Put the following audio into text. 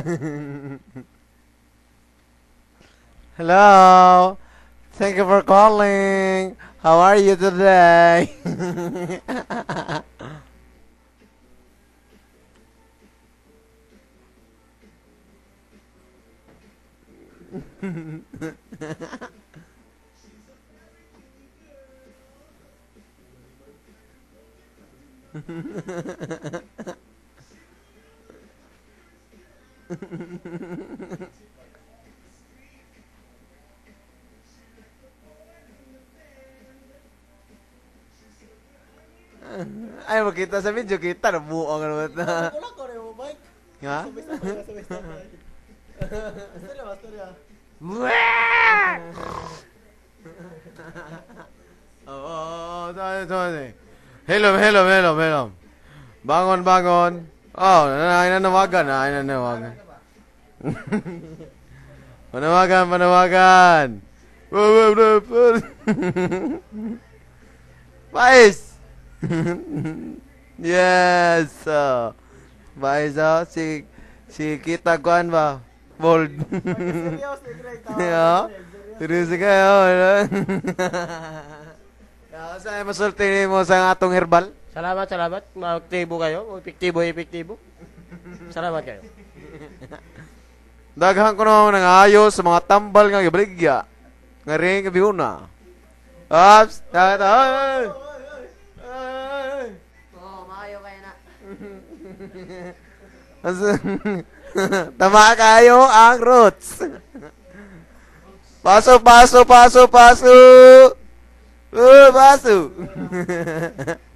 Hello. Thank you for calling. How are you today? Ay, makita sa video, kita na buong naman na. Wala ko rin mo, Mike. Ha? Storya ba, storya? Oo, oo, sorry, Hello, hello, hello, hello. Bangon, bangon. Oh, ay nanawagan, ay nanawagan. Panawagan, panawagan. Pais! yes! Oh. Pais, oh. Si, si Kita Kuan ba? Bold. Ka, Greg. Seryoso kayo, ano? Kaya sa masulti mo sa atong herbal? Salamat, salamat. Mag-tibo kayo. Epektibo, epektibo. Salamat kayo. Daghan ko naman ng ayos sa mga tambal nga gibaligya. Nga rin nga bihuna. Ups! Tata! Ay! Ay! Oo, maayo kayo na. Tama kayo ang roots. Paso, paso, paso, paso. Uh, paso.